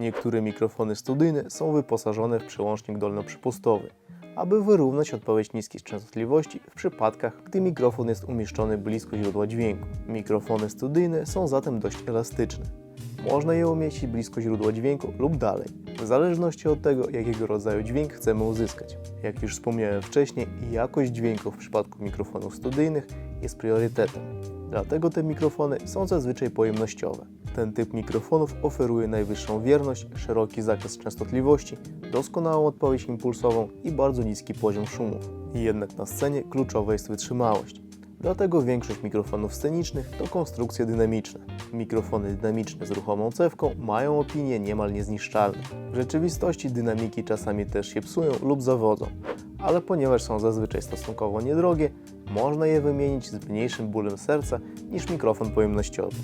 Niektóre mikrofony studyjne są wyposażone w przełącznik dolnoprzypustowy, aby wyrównać odpowiedź niskiej częstotliwości w przypadkach, gdy mikrofon jest umieszczony blisko źródła dźwięku. Mikrofony studyjne są zatem dość elastyczne. Można je umieścić blisko źródła dźwięku lub dalej, w zależności od tego, jakiego rodzaju dźwięk chcemy uzyskać. Jak już wspomniałem wcześniej, jakość dźwięku w przypadku mikrofonów studyjnych jest priorytetem. Dlatego te mikrofony są zazwyczaj pojemnościowe. Ten typ mikrofonów oferuje najwyższą wierność, szeroki zakres częstotliwości, doskonałą odpowiedź impulsową i bardzo niski poziom szumów. Jednak na scenie kluczowa jest wytrzymałość. Dlatego większość mikrofonów scenicznych to konstrukcje dynamiczne. Mikrofony dynamiczne z ruchomą cewką mają opinię niemal niezniszczalne. W rzeczywistości dynamiki czasami też się psują lub zawodzą, ale ponieważ są zazwyczaj stosunkowo niedrogie, można je wymienić z mniejszym bólem serca niż mikrofon pojemnościowy.